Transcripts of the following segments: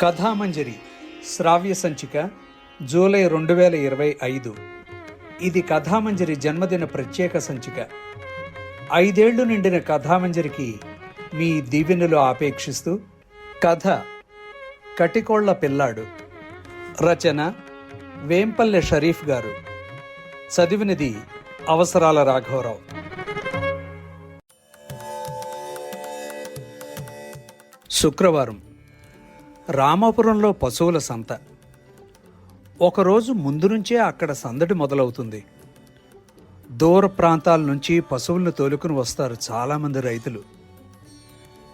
కథామంజరి శ్రావ్య సంచిక జూలై రెండు వేల ఇరవై ఐదు. ఇది కథామంజరి జన్మదిన ప్రత్యేక సంచిక. ఐదేళ్ళు నిండిన కథామంజరికి మీ దీవెనలు ఆపేక్షిస్తూ కథ కటికోళ్ళ పిల్లాడు. రచన వేంపల్లె షరీఫ్ గారు. చదివినది అవసరాల రాఘవరావు. శుక్రవారం. రామాపురంలో పశువుల సంత. ఒకరోజు ముందు నుంచే అక్కడ సందడి మొదలవుతుంది. దూర ప్రాంతాల నుంచి పశువులను తోలుకుని వస్తారు చాలామంది రైతులు.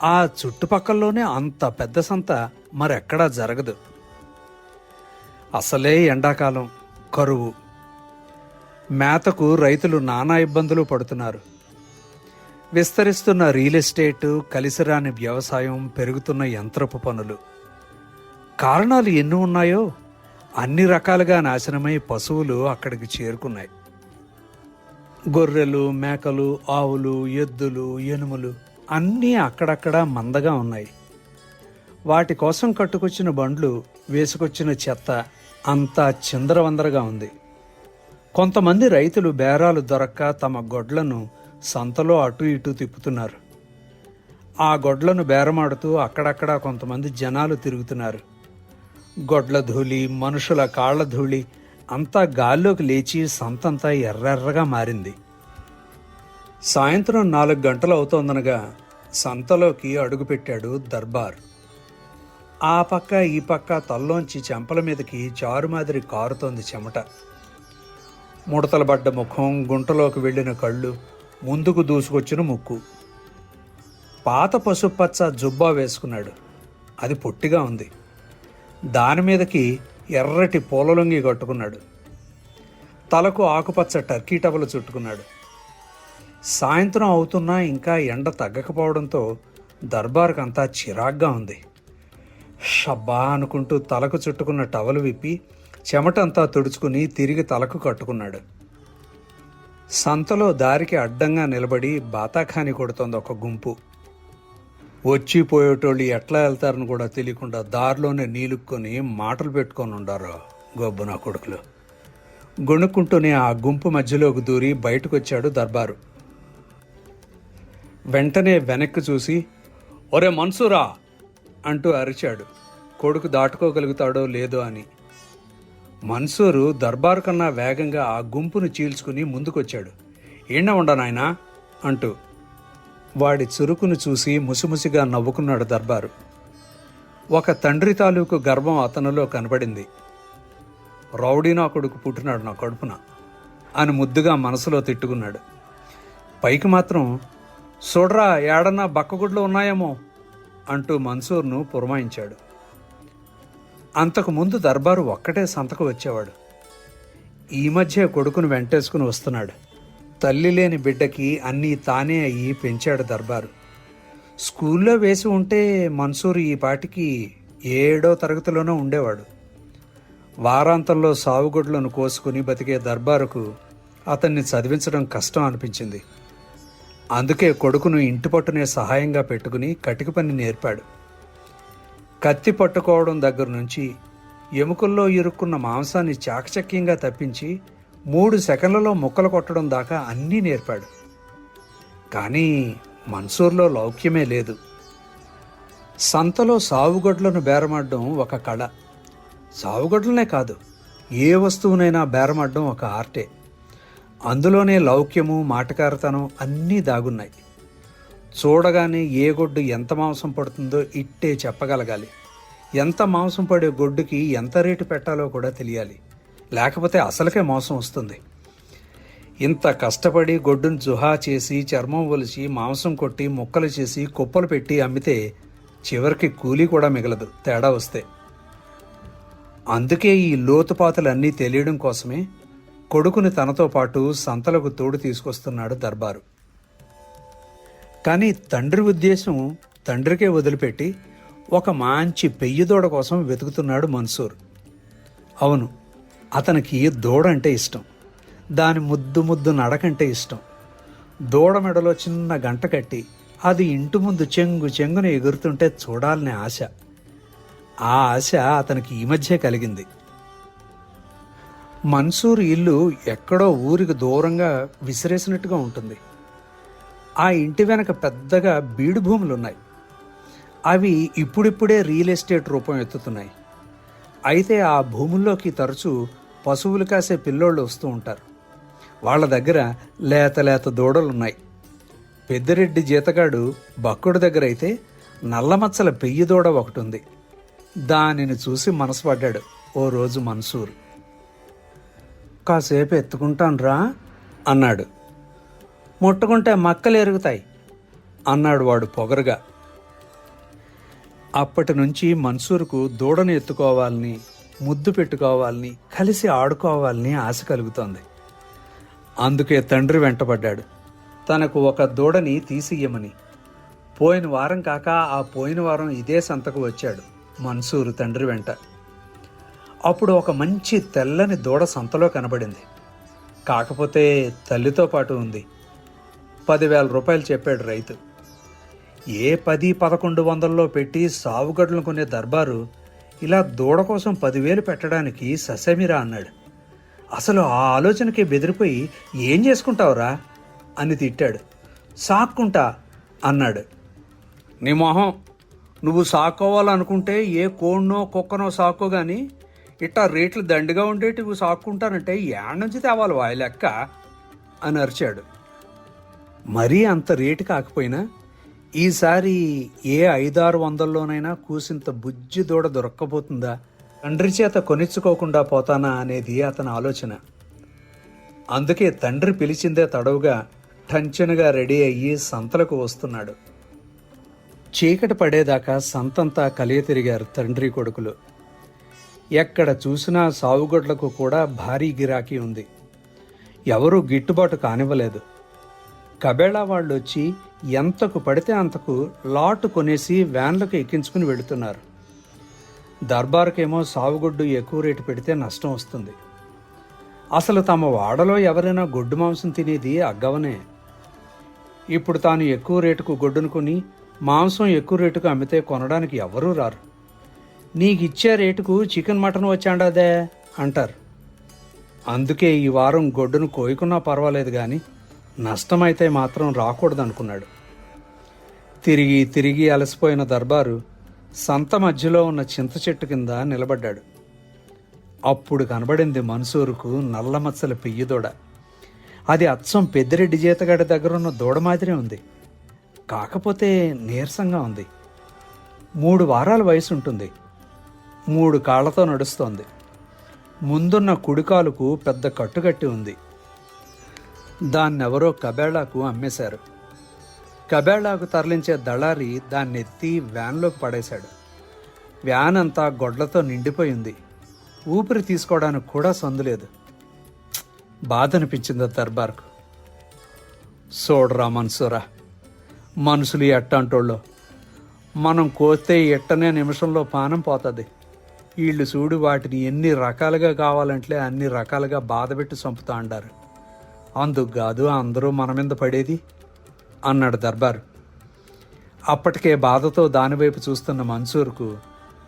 ఆ చుట్టుపక్కల్లోనే అంత పెద్ద సంత మరెక్కడా జరగదు. అసలే ఎండాకాలం కరువు. మేతకు రైతులు నానా ఇబ్బందులు పడుతున్నారు. విస్తరిస్తున్న రియల్ ఎస్టేటు కలిసిరాని వ్యవసాయం పెరుగుతున్న యంత్రపు పనులు. కారణాలు ఎన్ని ఉన్నాయో అన్ని రకాలుగా నాశనమై పశువులు అక్కడికి చేరుకున్నాయి. గొర్రెలు మేకలు ఆవులు ఎద్దులు ఎనుములు అన్నీ అక్కడక్కడ మందగా ఉన్నాయి. వాటి కోసం కట్టుకొచ్చిన బండ్లు వేసుకొచ్చిన చెత్త అంతా చిందరవందరగా ఉంది. కొంతమంది రైతులు బేరాలు దొరక్క తమ గొడ్లను సంతలో అటు ఇటు తిప్పుతున్నారు. ఆ గొడ్లను బేరమాడుతూ అక్కడక్కడ కొంతమంది జనాలు తిరుగుతున్నారు. గొడ్ల ధూళి మనుషుల కాళ్ళ ధూళి అంతా గాల్లోకి లేచి సంతంతా ఎర్రెర్రగా మారింది. సాయంత్రం నాలుగు గంటలు అవుతోందనగా సంతలోకి అడుగుపెట్టాడు దర్బార్. ఆ పక్క ఈ పక్క తల్లోంచి చెంపల మీదకి చారుమాదిరి కారుతోంది చెమట. ముడతలు పడ్డ ముఖం గుంటలోకి వెళ్ళిన కళ్ళు ముందుకు దూసుకొచ్చిన ముక్కు. పాత పసుపచ్చ జుబ్బా వేసుకున్నాడు. అది పొట్టిగా ఉంది. దాని మీదకి ఎర్రటి పూలలొంగి కట్టుకున్నాడు. తలకు ఆకుపచ్చ టర్కీ టవలు చుట్టుకున్నాడు. సాయంత్రం అవుతున్నా ఇంకా ఎండ తగ్గకపోవడంతో దర్బార్కంతా చిరాగ్గా ఉంది. షబ్బా అనుకుంటూ తలకు చుట్టుకున్న టవలు విప్పి చెమటంతా తుడుచుకుని తిరిగి తలకు కట్టుకున్నాడు. సంతలో దారికి అడ్డంగా నిలబడి బాతాఖాని కొడుతోంది ఒక గుంపు. వచ్చి పోయేటోళ్ళు ఎట్లా వెళ్తారని కూడా తెలియకుండా దారిలోనే నీలుక్కొని మాటలు పెట్టుకొని ఉండారు గొబ్బు నా కొడుకులు. గొణుక్కుంటూనే ఆ గుంపు మధ్యలోకి దూరి బయటకు వచ్చాడు దర్బారు. వెంటనే వెనక్కి చూసి ఒరే మన్సూరా! అంటూ అరిచాడు. కొడుకు దాటుకోగలుగుతాడో లేదో అని. మన్సూరు దర్బార్ కన్నా వేగంగా ఆ గుంపును చీల్చుకుని ముందుకొచ్చాడు. ఏండ ఉండ నాయనా? అంటూ వాడి చురుకును చూసి ముసిముసిగా నవ్వుకున్నాడు దర్బారు. ఒక తండ్రి తాలూకు గర్వం అతనిలో కనబడింది. రౌడీ నా కొడుకు పుట్టినాడు నా కడుపున అని ముద్దుగా మనసులో తిట్టుకున్నాడు. పైకి మాత్రం చూడరా ఏడన్నా బక్కగుడ్లు ఉన్నాయేమో అంటూ మన్సూర్ను పురమాయించాడు. అంతకు ముందు దర్బారు ఒక్కటే సంతకు వచ్చేవాడు. ఈ మధ్య కొడుకును వెంటేసుకుని వస్తున్నాడు. తల్లి లేని బిడ్డకి అన్నీ తానే అయ్యి పెంచాడు దర్బారు. స్కూల్లో వేసి ఉంటే మన్సూర్ ఈ పాటికి ఏడో తరగతిలోనూ ఉండేవాడు. వారాంతంలో సావుగొడ్లను కోసుకుని బతికే దర్బారుకు అతన్ని చదివించడం కష్టం అనిపించింది. అందుకే కొడుకును ఇంటి పట్టునే సహాయంగా పెట్టుకుని కటిక పని నేర్పాడు. కత్తి పట్టుకోవడం దగ్గర నుంచి ఎముకల్లో ఇరుక్కున్న మాంసాన్ని చాకచక్యంగా తప్పించి మూడు సెకండ్లలో ముక్కలు కొట్టడం దాకా అన్నీ నేర్పాడు. కానీ మన్సూర్లో లౌక్యమే లేదు. సంతలో సావుగొడ్లను బేరమాడడం ఒక కళ. సావుగొడ్లనే కాదు ఏ వస్తువునైనా బేరమాడడం ఒక ఆర్టే. అందులోనే లౌక్యము మాటకారతనం అన్నీ దాగున్నాయి. చూడగానే ఏ గొడ్డు ఎంత మాంసం పడుతుందో ఇట్టే చెప్పగలగాలి. ఎంత మాంసం పడే గొడ్డుకి ఎంత రేటు పెట్టాలో కూడా తెలియాలి. లేకపోతే అసలుకే మోసం వస్తుంది. ఇంత కష్టపడి గొడ్డును జుహా చేసి చర్మం ఒలిచి మాంసం కొట్టి ముక్కలు చేసి కుప్పలు పెట్టి అమ్మితే చివరికి కూలీ కూడా మిగలదు తేడా వస్తే. అందుకే ఈ లోతుపాతలన్నీ తెలియడం కోసమే కొడుకుని తనతో పాటు సంతలకు తోడు తీసుకొస్తున్నాడు దర్బారు. కానీ తండ్రి ఉద్దేశం తండ్రికే వదిలిపెట్టి ఒక మంచి పెయ్యి దూడ కోసం వెతుకుతున్నాడు మన్సూర్. అవును అతనికి దూడ అంటే ఇష్టం. దాని ముద్దు ముద్దు నడకంటే ఇష్టం. దూడ మెడలో చిన్న గంట కట్టి అది ఇంటి ముందు చెంగు చెంగున ఎగురుతుంటే చూడాలనే ఆశ. ఆ ఆశ అతనికి ఈ మధ్యే కలిగింది. మన్సూర్ ఇల్లు ఎక్కడో ఊరికి దూరంగా విసిరేసినట్టుగా ఉంటుంది. ఆ ఇంటి వెనక పెద్దగా బీడు భూములున్నాయి. అవి ఇప్పుడిప్పుడే రియల్ ఎస్టేట్ రూపం ఎత్తుతున్నాయి. అయితే ఆ భూముల్లోకి తరచూ పశువులు కాసే పిల్లోళ్ళు వస్తూ ఉంటారు. వాళ్ళ దగ్గర లేత లేత దూడలున్నాయి. పెద్దిరెడ్డి జీతగాడు బక్కుడు దగ్గర అయితే నల్లమచ్చల పెయ్యి దూడ ఒకటి ఉంది దానిని చూసి మనసు పడ్డాడు ఓ రోజు మన్సూర్. కాసేపు ఎత్తుకుంటానురా అన్నాడు. ముట్టుకుంటే మక్కలు ఎరుగుతాయి అన్నాడు వాడు పొగరుగా. అప్పటి నుంచి మన్సూర్కు దూడను ఎత్తుకోవాలని ముద్దు పెట్టుకోవాలని కలిసి ఆడుకోవాలని ఆశ కలుగుతోంది. అందుకే తండ్రి వెంటపడ్డాడు. తనకు ఒక దూడని తీసియ్యమని. పోయిన వారం కాక ఆ పోయిన వారం ఇదే సంతకు వచ్చాడు మన్సూరు తండ్రి వెంట. అప్పుడు ఒక మంచి తెల్లని దూడ సంతలో కనబడింది. కాకపోతే తల్లితో పాటు ఉంది. పదివేల రూపాయలు చెప్పాడు రైతు. ఏ పది పదకొండు వందల్లో పెట్టి సావుగడ్లను కొనే దర్బారు ఇలా దూడ కోసం పదివేలు పెట్టడానికి ససమిరా అన్నాడు. అసలు ఆ ఆలోచనకి బెదిరిపోయి ఏం చేసుకుంటావురా? అని తిట్టాడు. సాక్కుంటా అన్నాడు. నీ మొహం నువ్వు సాక్కోవాలనుకుంటే ఏ కోడ్నో కుక్కనో సాక్కో కానీ ఇట్టా రేట్లు దండిగా ఉండేటివి సాక్కుంటానంటే ఏడ నుంచి తేవాలి వాయి లెక్క? అని అరిచాడు. మరీ అంత రేటు కాకపోయినా ఈసారి ఏ ఐదారు వందల్లోనైనా కూసింత బుజ్జి దూడ దొరక్కపోతుందా? తండ్రి చేత కొనిచ్చుకోకుండా పోతానా అనేది అతని ఆలోచన. అందుకే తండ్రి పిలిచిందే తడవుగా టంచనుగా రెడీ అయ్యి సంతలకు వస్తున్నాడు. చీకటి పడేదాకా సంతంతా కలియ తిరిగారు తండ్రి కొడుకులు. ఎక్కడ చూసినా సావుగొడ్లకు కూడా భారీ గిరాకీ ఉంది. ఎవరూ గిట్టుబాటు కానివ్వలేదు. కబేళా వాళ్ళు వచ్చి ఎంతకు పడితే అంతకు లాటు కొనేసి వ్యాన్లకు ఎక్కించుకుని వెళుతున్నారు. దర్బార్కేమో సావుగొడ్డు ఎక్కువ రేటు పెడితే నష్టం వస్తుంది. అసలు తమ వాడలో ఎవరైనా గొడ్డు మాంసం తినేది అగ్గవనే. ఇప్పుడు తాను ఎక్కువ రేటుకు గొడ్డును కొని మాంసం ఎక్కువ రేటుకు అమ్మితే కొనడానికి ఎవరూ రారు. నీకు ఇచ్చే రేటుకు చికెన్ మటన్ వచ్చాండదే అంటారు. అందుకే ఈ వారం గొడ్డును కోయకున్నా పర్వాలేదు కానీ నష్టమైతే మాత్రం రాకూడదనుకున్నాడు. తిరిగి తిరిగి అలసిపోయిన దర్బారు సంత మధ్యలో ఉన్న చింత చెట్టు కింద నిలబడ్డాడు. అప్పుడు కనబడింది మన్సూరుకు నల్లమచ్చల పెయ్యిదోడ అది అచ్చం పెద్దిరెడ్డి జీతగాడి దగ్గర ఉన్న దూడ మాదిరే ఉంది. కాకపోతే నీరసంగా ఉంది. మూడు వారాల వయసు ఉంటుంది మూడు కాళ్ళతో నడుస్తోంది. ముందున్న కుడికాలుకు పెద్ద కట్టుకట్టి ఉంది. దాన్నెవరో కబేళాకు అమ్మేశారు. కబేళాకు తరలించే దళారి దాన్ని ఎత్తి వ్యాన్లోకి పడేశాడు. వ్యాన్ అంతా గొడ్లతో నిండిపోయింది. ఊపిరి తీసుకోవడానికి కూడా సందులేదు బాధ అనిపించింది దర్బార్కు. చూడరా మనసురా మనుషులు ఎట్టంటోళ్ళు మనం కోస్తే ఎట్టనే నిమిషంలో పానం పోతుంది. వీళ్ళు చూడు వాటిని ఎన్ని రకాలుగా కావాలంటే అన్ని రకాలుగా బాధపెట్టి చంపుతా అంటారు అందుకు కాదు అందరూ మన మీద పడేది? అన్నాడు దర్బారు. అప్పటికే బాధతో దానివైపు చూస్తున్న మన్సూర్కు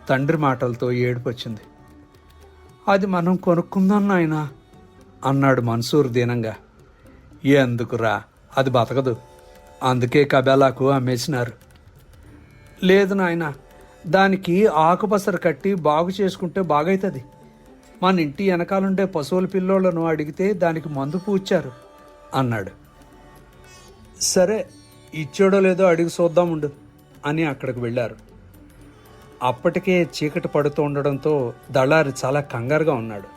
తండ్రి మాటలతో ఏడుపు వచ్చింది. అది మనం కొనుక్కుందాం నాయనా అన్నాడు మన్సూర్ దీనంగా. ఎందుకురా అది బతకదు. అందుకే కబేలాకు అమ్మేసినారు. లేదు నాయనా దానికి ఆకుపసరు కట్టి బాగు చేసుకుంటే బాగైతుంది. మన ఇంటి వెనకాలుండే పశువుల పిల్లోళ్ళను అడిగితే దానికి మందు పూచారు అన్నాడు. సరే ఇచ్చాడో లేదో అడిగి చూద్దాముండు అని అక్కడికి వెళ్ళారు. అప్పటికే చీకటి పడుతూ ఉండడంతో దళారి చాలా కంగారుగా ఉన్నాడు.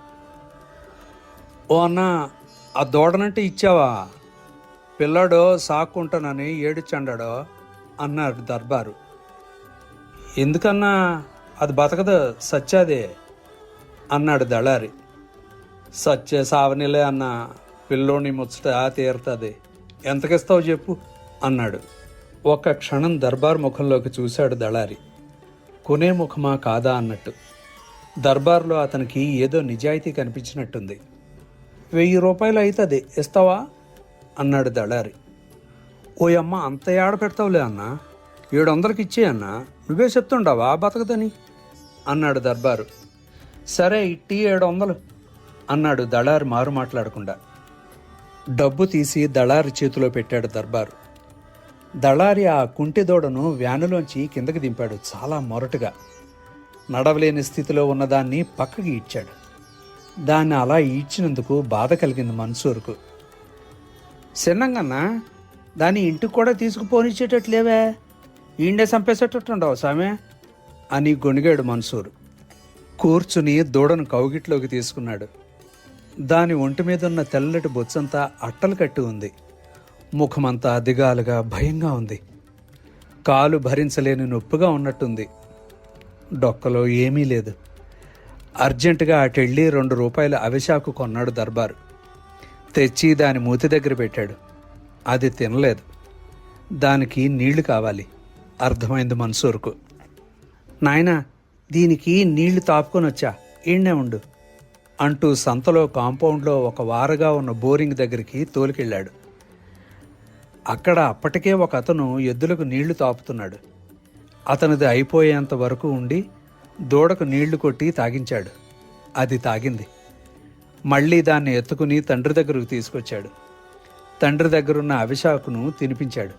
ఓ అన్న ఆ దూడనంటే ఇచ్చావా? పిల్లాడో సాక్కుంటానని ఏడుచండాడో అన్నారు దర్బారు. ఎందుకన్నా? అది బతకదు సచ్చాదే. అన్నాడు దళారి. సచ్చే సావనిలే అన్న పిల్లోని ముచ్చట తీరుతుంది. ఎంతకిస్తావు చెప్పు అన్నాడు. ఒక్క క్షణం దర్బార్ ముఖంలోకి చూశాడు దళారి. కొనే ముఖమా కాదా అన్నట్టు. దర్బార్లో అతనికి ఏదో నిజాయితీ కనిపించినట్టుంది. వెయ్యి రూపాయలు అవుతుంది ఇస్తావా? అన్నాడు దళారి. ఓయమ్మ అంత ఏడ పెడతావులే అన్న? ఏడు వందలకి ఇచ్చే అన్న? నువ్వే చెప్తుండావా బతకదని? అన్నాడు దర్బారు. సరే ఇట్టి ఏడు వందలు అన్నాడు దళారు మారు మాట్లాడకుండా. డబ్బు తీసి దళారి చేతిలో పెట్టాడు దర్బారు. దళారి ఆ కుంటి దూడను వ్యానులోంచి కిందకి దింపాడు చాలా మొరటుగా. నడవలేని స్థితిలో ఉన్నదాన్ని పక్కకి ఈడ్చాడు దాన్ని అలా ఈడ్చినందుకు బాధ కలిగింది మన్సూర్కు. చిన్నంగన్నా దాన్ని ఇంటికి కూడా తీసుకుపోనిచ్చేటట్లేవే ఈండే చంపేసేటట్టుండవు సామె అని గొణిగాడు మన్సూరు. కూర్చుని దూడను కౌగిట్లోకి తీసుకున్నాడు. దాని ఒంటి మీద ఉన్న తెల్లటి బొచ్చంతా అట్టలు కట్టి ఉంది. ముఖమంతా దిగాలుగా భయంగా ఉంది. కాలు భరించలేని నొప్పిగా ఉన్నట్టుంది. డొక్కలో ఏమీ లేదు. అర్జెంటుగా అటెళ్ళి రెండు రూపాయల అవిశాకు కొన్నాడు దర్బారు. తెచ్చి దాని మూతి దగ్గర పెట్టాడు. అది తినలేదు. దానికి నీళ్ళు కావాలి. అర్థమైంది మన్సూర్కు. నాయనా దీనికి నీళ్ళు తాపుకొని వచ్చా ఈడ్నే ఉండు. అంటూ సంతలో కాంపౌండ్లో ఒక వారగా ఉన్న బోరింగ్ దగ్గరికి తోలికెళ్ళాడు. అక్కడ అప్పటికే ఒక అతను ఎద్దులకు నీళ్ళు తాపుతున్నాడు. అతనిది అయిపోయేంత వరకు ఉండి దూడకు నీళ్ళు కొట్టి తాగించాడు. అది తాగింది. మళ్ళీ దాన్ని ఎత్తుకుని తండ్రి దగ్గరకు తీసుకొచ్చాడు. తండ్రి దగ్గరున్న అవిశాకును తినిపించాడు.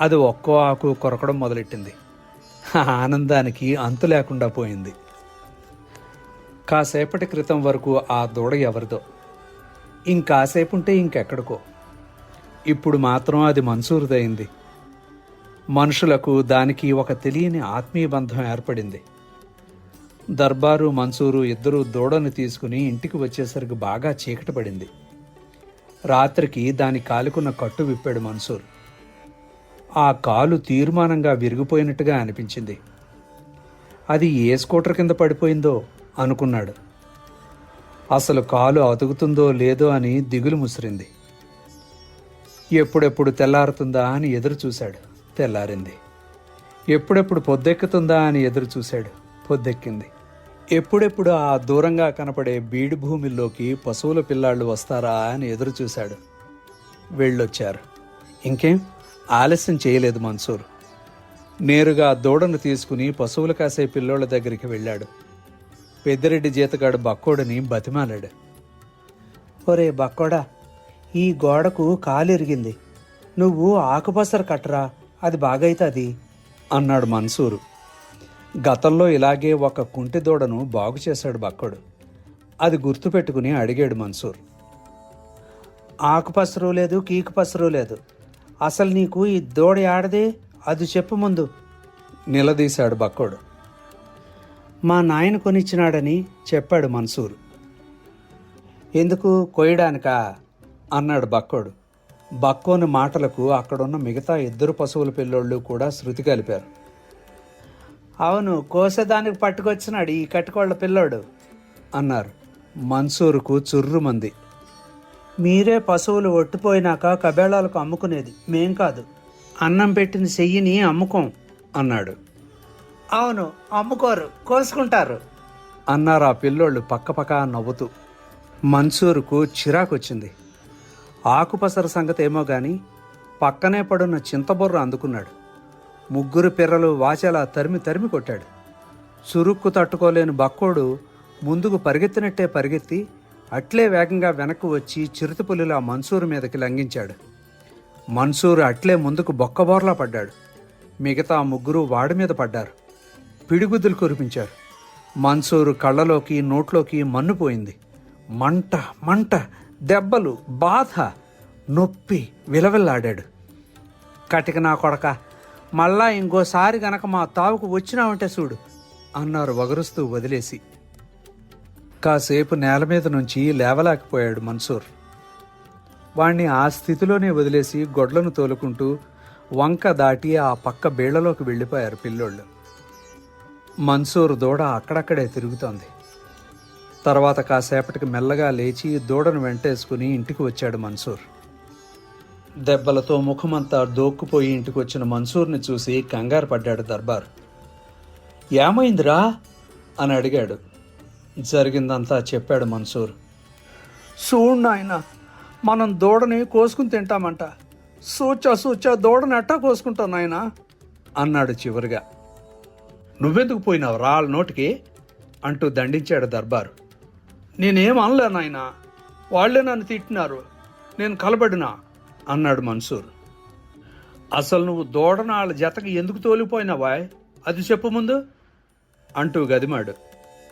అది ఒక్కో ఆకు కొరకడం మొదలెట్టింది. ఆనందానికి అంతు లేకుండా పోయింది. కాసేపటి క్రితం వరకు ఆ దూడ ఎవరిదో. ఇంకాసేపు ఉంటే ఇంకెక్కడికో. ఇప్పుడు మాత్రం అది మన్సూరుదైంది మనుషులకు దానికి ఒక తెలియని ఆత్మీయ బంధం ఏర్పడింది. దర్బారు మన్సూరు ఇద్దరూ దూడను తీసుకుని ఇంటికి వచ్చేసరికి బాగా చీకటి పడింది. రాత్రికి దాని కాలుకున్న కట్టు విప్పాడు మన్సూర్ ఆ కాలు తీర్మానంగా విరిగిపోయినట్టుగా అనిపించింది. అది ఏ స్కూటర్ కింద పడిపోయిందో అనుకున్నాడు. అసలు కాలు అతుకుతుందో లేదో అని దిగులు ముసిరింది. ఎప్పుడెప్పుడు తెల్లారుతుందా అని ఎదురు చూశాడు తెల్లారింది. ఎప్పుడెప్పుడు పొద్దెక్కుతుందా అని ఎదురు చూశాడు పొద్దెక్కింది. ఎప్పుడెప్పుడు ఆ దూరంగా కనపడే బీడు భూమిలోకి పశువుల పిల్లాళ్ళు వస్తారా అని ఎదురు చూశాడు. వెళ్ళొచ్చారు. ఇంకేం? ఆలస్యం చేయలేదు మన్సూర్. నేరుగా దూడను తీసుకుని పశువులు కాసే పిల్లోళ్ళ దగ్గరికి వెళ్ళాడు. పెద్దిరెడ్డి జీతగాడు బక్కోడిని బతిమాలాడు. ఒరే బక్కోడా ఈ గోడకు కాలిరిగింది. నువ్వు ఆకుపసర కట్టరా అది బాగైతుంది. అన్నాడు మన్సూరు. గతంలో ఇలాగే ఒక కుంటి దూడను బాగు చేశాడు బక్కోడు. అది గుర్తుపెట్టుకుని అడిగాడు మన్సూర్. ఆకుపసరు లేదు కీకుపసరు లేదు. అసలు నీకు ఈ దూడ ఆడదే? అది చెప్పు ముందు. నిలదీశాడు బక్కోడు. మా నాయన కొనిచ్చినాడని చెప్పాడు మన్సూర్. ఎందుకు కొయ్యడానికా? అన్నాడు బక్కోడు. బక్కోని మాటలకు అక్కడున్న మిగతా ఇద్దరు పశువుల పిల్లోళ్ళు కూడా శృతి కలిపారు. అవును కోసేదానికి పట్టుకొచ్చినాడు ఈ కట్టుకోళ్ళ పిల్లోడు అన్నారు. మన్సూరుకు చుర్రుమంది. మీరే పశువులు ఒట్టిపోయినాక కబేళాలకు అమ్ముకునేది. మేం కాదు. అన్నం పెట్టిన చెయ్యిని అమ్ముకోం అన్నాడు. అవును అమ్ముకోరు కోసుకుంటారు. అన్నారు ఆ పిల్లోళ్ళు పక్కపక్క నవ్వుతూ. మన్సూరుకు చిరాకొచ్చింది. ఆకుపసర సంగతి ఏమో గాని పక్కనే పడున్న చింతబొర్ర అందుకున్నాడు. ముగ్గురు పిర్రలు వాచెలా తరిమి తరిమి కొట్టాడు. చురుక్కు తట్టుకోలేని బక్కోడు ముందుకు పరిగెత్తినట్టే పరిగెత్తి అట్లే వేగంగా వెనక్కు వచ్చి చిరుతపులిలా మన్సూరు మీదకి లంఘించాడు. మన్సూర్ అట్లే ముందుకు బొక్కబోర్లా పడ్డాడు. మిగతా ముగ్గురు వాడి మీద పడ్డారు. పిడిగుద్దులు కురిపించారు. మన్సూరు కళ్ళలోకి నోట్లోకి మన్ను పోయింది. మంట మంట దెబ్బలు బాధ నొప్పి విలవిల్లాడాడు. కటిక నా కొడక మళ్ళా ఇంకోసారి గనక మా తావుకు వచ్చినావంటే చూడు అన్నారు వగరుస్తూ వదిలేసి. కాసేపు నేల మీద నుంచి లేవలేకపోయాడు మన్సూర్. వాణ్ణి ఆ స్థితిలోనే వదిలేసి గొడ్లను తోలుకుంటూ వంక దాటి ఆ పక్క బీళ్ళలోకి వెళ్ళిపోయారు పిల్లోళ్ళు. మన్సూర్ దూడ అక్కడక్కడే తిరుగుతోంది. తర్వాత కాసేపటికి మెల్లగా లేచి దూడను వెంటేసుకుని ఇంటికి వచ్చాడు మన్సూర్. దెబ్బలతో ముఖమంతా దోక్కుపోయి ఇంటికి వచ్చిన మన్సూర్ని చూసి కంగారు పడ్డాడు దర్బార్. ఏమైందిరా? అని అడిగాడు. జరిగిందంతా చెప్పాడు మన్సూర్. చూడు నాయన మనం దూడని కోసుకుని తింటామంట. సూచా సూచా దూడని ఎట్టా కోసుకుంటాం నాయన? అన్నాడు చివరిగా. నువ్వెందుకు పోయినావు? రాళ్ళ నోటికి అంటూ దండించాడు దర్బారు. నేనేం అనలే నాయనా వాళ్ళే నన్ను తిట్టినారు. నేను కలబడినా? అన్నాడు మన్సూర్. అసలు నువ్వు దూడన వాళ్ళ జతకి ఎందుకు తోలిపోయినావా అది చెప్పు ముందు అంటూ గదిమాడు.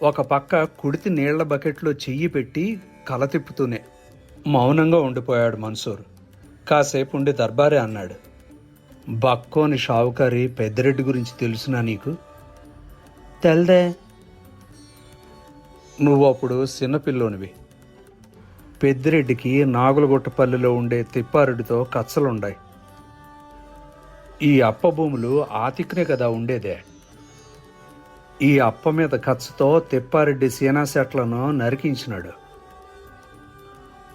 ఒక పక్క కుడితి నీళ్ళ బకెట్లో చెయ్యి పెట్టి కల తిప్పుతూనే మౌనంగా ఉండిపోయాడు మన్సూర్. కాసేపు ఉండి దర్బారే అన్నాడు. బక్కోని షావుకారి పెద్దిరెడ్డి గురించి తెలుసునా నీకు? తెల్దే. నువ్వు అప్పుడు చిన్నపిల్లోనివి పెద్దిరెడ్డికి నాగులగుట్టపల్లిలో ఉండే తిప్పారెడ్డితో కచ్చలుండాయి. ఈ అప్ప భూములు ఆతిక్నే కదా ఉండేదే. ఈ అప్ప మీద కచ్చతో తిప్పారెడ్డి సీనాశెట్లను నరికించినాడు.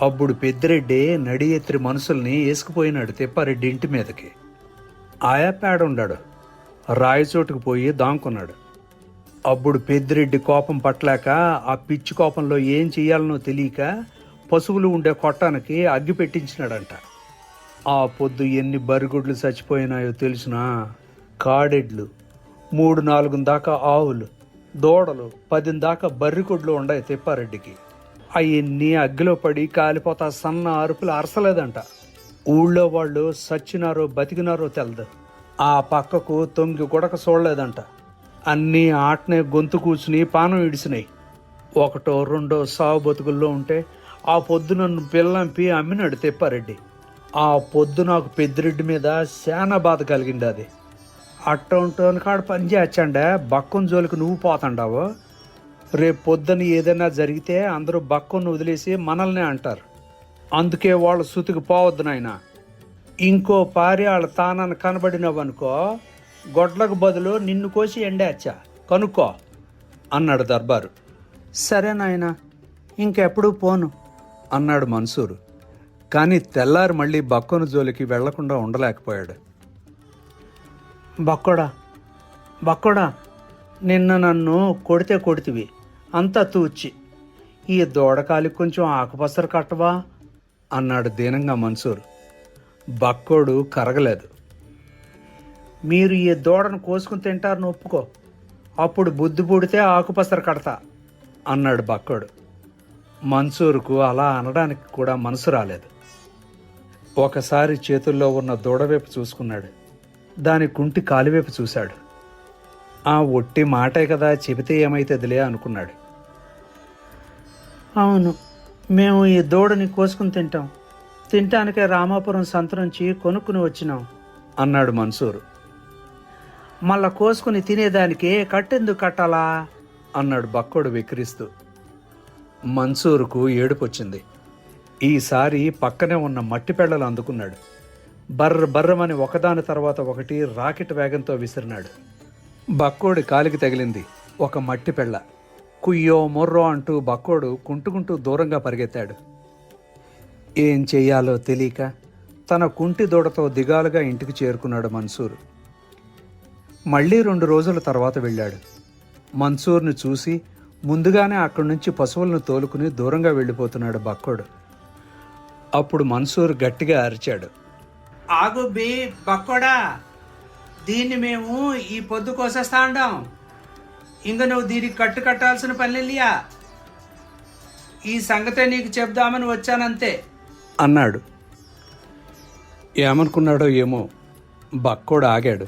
అప్పుడు పెద్దిరెడ్డి నడి ఎత్తిరి మనుషుల్ని వేసుకుపోయినాడు తిప్పారెడ్డి ఇంటి మీదకి. ఆయా పేడుండాడు. రాయచోటుకు పోయి దాంకున్నాడు. అప్పుడు పెద్దిరెడ్డి కోపం పట్టలేక ఆ పిచ్చి కోపంలో ఏం చేయాలనో తెలియక పశువులు ఉండే కొట్టానికి అగ్గి పెట్టించినాడంట. ఆ పొద్దు ఎన్ని బరిగుడ్లు చచ్చిపోయినాయో తెలిసినా కాడెడ్లు మూడు నాలుగు దాకా ఆవులు దూడలు పదిన దాకా బర్రికొడ్లు ఉండయి తిప్పారెడ్డికి. అవన్నీ అగ్గిలో పడి కాలిపోతా సన్న అరుపులు అరసలేదంట. ఊళ్ళో వాళ్ళు సచ్చినారో బతికినారో తెలదు. ఆ పక్కకు తొంగి గుడక చూడలేదంట అన్నీ ఆటనే గొంతు కూర్చుని పానం ఇడిసినాయి. ఒకటో రెండో సావు బతుకుల్లో ఉంటే ఆ పొద్దు నన్ను పిల్లంపి అమ్మినాడు తిప్పారెడ్డి. ఆ పొద్దు నాకు పెద్దిరెడ్డి మీద శానా బాధ కలిగింది అది అట్ట కాడ పని చేయచ్చండే బక్కం జోలికి నువ్వు పోతాండావు. రేపు పొద్దున ఏదైనా జరిగితే అందరూ బక్కను వదిలేసి మనల్నే అంటారు. అందుకే వాళ్ళు సుతికి పోవద్దు నాయన. ఇంకో పారి వాళ్ళ తానాన్ని కనబడినవనుకో గొడ్లకు బదులు నిన్ను కోసి ఎండేచ్చా కనుక్కో అన్నాడు దర్బారు. సరే నాయన ఇంకెప్పుడు పోను అన్నాడు మన్సూరు. కానీ తెల్లారి మళ్ళీ బక్కను జోలికి వెళ్ళకుండా ఉండలేకపోయాడు. బక్కోడా బక్కోడా నిన్న నన్ను కొడితే కొడితివి అంతా తూచి. ఈ దూడకాలి కొంచెం ఆకుపసరు కట్టవా? అన్నాడు దీనంగా మన్సూర్. బక్కోడు కరగలేదు. మీరు ఈ దూడను కోసుకుని తింటారని ఒప్పుకో. అప్పుడు బుద్ధి పుడితే ఆకుపసరు కడతా అన్నాడు బక్కోడు. మన్సూర్కు అలా అనడానికి కూడా మనసు రాలేదు. ఒకసారి చేతుల్లో ఉన్న దూడవైపు చూసుకున్నాడు. దాని కుంటి కాలివైపు చూశాడు. ఆ ఒట్టి మాటే కదా చెబితే ఏమైతుందిలే అనుకున్నాడు. అవును మేము ఈ దూడని కోసుకుని తింటాం. తినటానికే రామాపురం సంత నుంచి కొనుక్కుని వచ్చినాం అన్నాడు మన్సూరు. మళ్ళా కోసుకుని తినేదానికి కట్టెందుకు కట్టాలా? అన్నాడు బక్కోడు విక్రిస్తూ. మన్సూరుకు ఏడుపొచ్చింది. ఈసారి పక్కనే ఉన్న మట్టి పెళ్ళలు అందుకున్నాడు. బర్ర బర్రమని ఒకదాని తర్వాత ఒకటి రాకెట్ వేగంతో విసిరినాడు. బక్కోడి కాలికి తగిలింది. ఒక మట్టి పెళ్ళ. కుయ్యో మొర్రో అంటూ బక్కోడు కుంటుకుంటూ దూరంగా పరిగెత్తాడు. ఏం చెయ్యాలో తెలియక తన కుంటి దూడతో దిగాలుగా ఇంటికి చేరుకున్నాడు మన్సూర్. మళ్ళీ రెండు రోజుల తర్వాత వెళ్ళాడు. మన్సూర్ని చూసి ముందుగానే అక్కడి నుంచి పశువులను తోలుకుని దూరంగా వెళ్ళిపోతున్నాడు బక్కోడు. అప్పుడు మన్సూర్ గట్టిగా అరిచాడు. ఆగు బి బక్కోడా దీన్ని మేము ఈ పొద్దు కోసేస్తా ఉండాం ఇంక నువ్వు దీనికి కట్టు కట్టాల్సిన పనిలియా ఈ సంగతే నీకు చెప్దామని వచ్చానంతే. అన్నాడు. ఏమనుకున్నాడో ఏమో బక్కోడు ఆగాడు.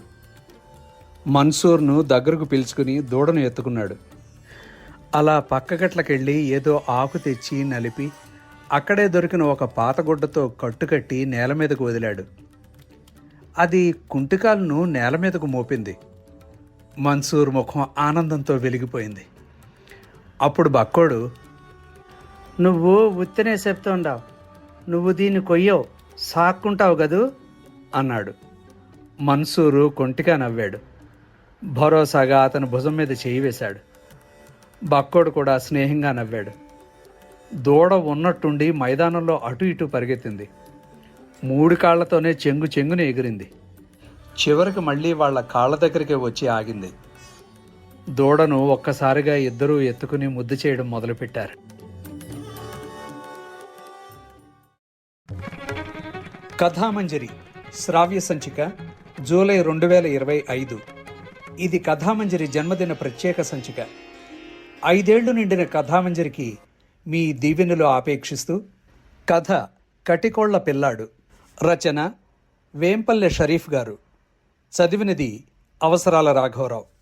మన్సూర్ను దగ్గరకు పిలుచుకుని దూడను ఎత్తుకున్నాడు. అలా పక్కగట్లకెళ్ళి ఏదో ఆకు తెచ్చి నలిపి అక్కడే దొరికిన ఒక పాతగుడ్డతో కట్టుకట్టి నేల మీదకు వదిలాడు. అది కుంటికాలను నేల మీదకు మోపింది. మన్సూర్ ముఖం ఆనందంతో వెలిగిపోయింది. అప్పుడు బక్కోడు నువ్వు ఉత్తనే చెప్తుండవు నువ్వు దీన్ని కొయ్యవు సాక్కుంటావు కదూ? అన్నాడు. మన్సూరు కొంటిగా నవ్వాడు. భరోసాగా అతను భుజం మీద చేయి వేశాడు. బక్కోడు కూడా స్నేహంగా నవ్వాడు. దూడ ఉన్నట్టుండి మైదానంలో అటు ఇటు పరిగెత్తింది. మూడు కాళ్ళతోనే చెంగు చెంగుని ఎగిరింది. చివరికి మళ్ళీ వాళ్ళ కాళ్ళ దగ్గరికి వచ్చి ఆగింది. దూడను ఒక్కసారిగా ఇద్దరూ ఎత్తుకుని ముద్దు చేయడం మొదలుపెట్టారు. కథామంజరి శ్రావ్య సంచిక జూలై రెండు వేల ఇరవై ఐదు. ఇది కథామంజరి జన్మదిన ప్రత్యేక సంచిక. ఐదేళ్ళు నిండిన కథామంజరికి మీ దీవెనలు ఆపేక్షిస్తూ కథ కటికోళ్ళ పిల్లాడు. రచన వేంపల్లె షరీఫ్ గారు. చదివినది అవసరాల రాఘవరావు.